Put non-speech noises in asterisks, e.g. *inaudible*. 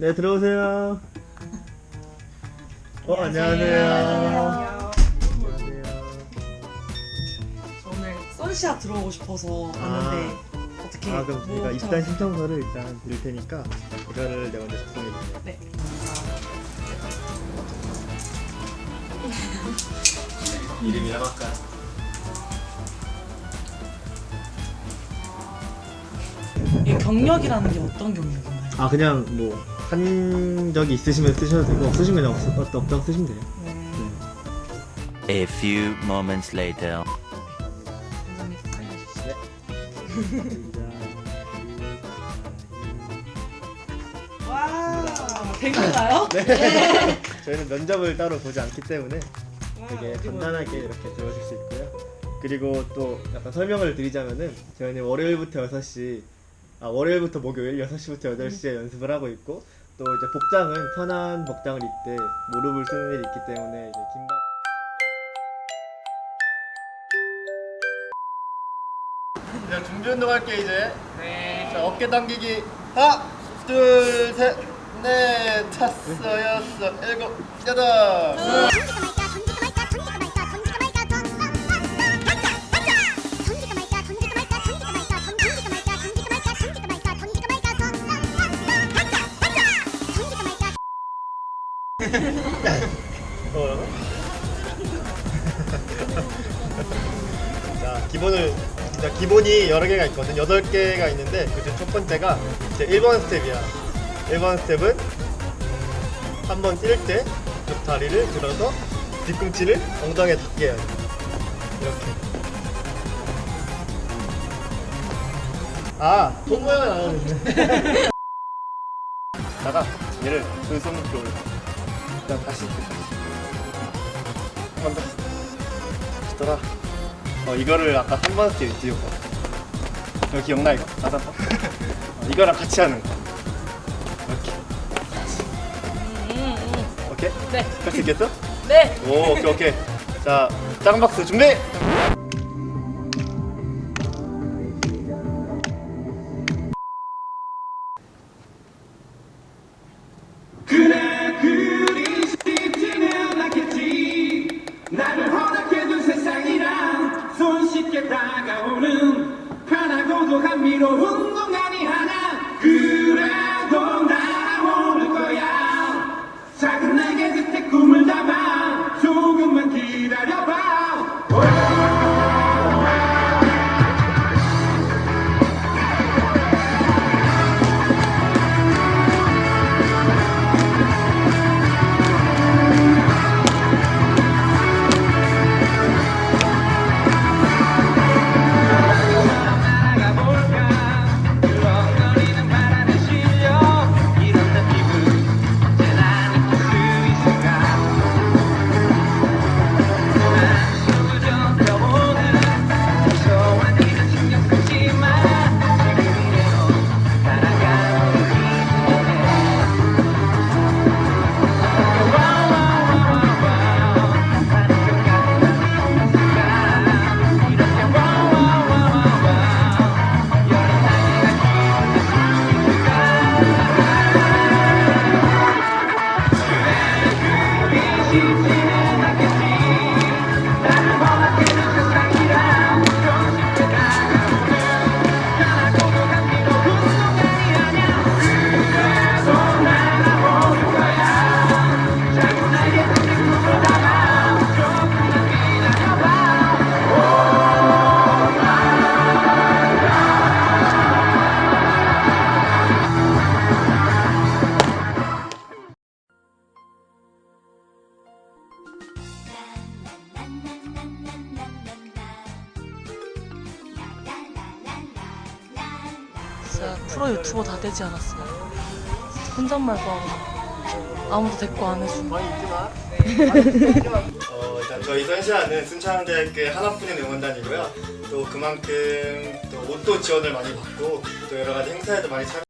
네, 들어오세요. 어, 안녕하세요. 안녕하세요. 저 오늘 선시아 들어오고 싶어서 왔는데 어떻게 아, 그럼 뭐 입단 참- 신청서를 일단 드릴 테니까 이거를 내가 먼저 작성해 주세요. 네. 이름이랑 할까? 이 경력이라는 게 어떤 경력인가요? 아, 그냥 뭐 한 적이 있으시면 쓰셔도 되고 없으시면 그냥 없, 없, 없다고 쓰시면 돼요. 음, 네. A few moments later. 와, 된 *laughs* 건가요? 네. 저희는 면접을 따로 보지 않기 때문에 와, 되게 간단하게? 이렇게 들어오실 수 있고요. 그리고 또 약간 설명을 드리자면은 저희는 월요일부터 6시 아 월요일부터 목요일 6시부터 8시에 연습을 하고 있고 또 이제 복장은 편한 복장을 입되 무릎을 쓰는 일이 있기 때문에 이제 긴발 자 준비 운동 할게 이제. 네. 자 어깨 당기기. 하나 둘 셋 넷 다섯 여섯 일곱 여덟 자, 기본을 자, 기본이 여러 개가 있거든. 여덟 개가 있는데 그중 첫 번째가 이제 1번 스텝이야. 1번 스텝은 한 번 뛸때두 다리를 들어서 뒤꿈치를 엉덩이에 닿게 해야 돼. 이렇게. 아, 손 모양은 안 하는데. 다가 얘를 두 손으로 올려. 그다음 다시 한번 더. 다시 돌아. 어 이거를 아까 3번 스텝 있지 이거. 이거 기억나 이거? 나도 어, 이거랑 같이 하는 거. 이렇게. 오케이? 네. 할 수 있겠어? 네. 오 오케이 오케이. 자 짱박스 준비. 손쉽게 다가오는 편하고도 감미로운 공간이 하나 그래도 날아오를 거야. 작은 날개 끝에 꿈을 담아 조금만 기다려봐 진짜 프로 유튜버 다 되지 않았어요. 혼잣말도 하고 아무도 대꾸 안 해주고. 어, 저희 선시아는 순창대학교의 하나뿐인 응원단이고요. 또 그만큼 또 옷도 지원을 많이 받고 또 여러 가지 행사에도 많이 참.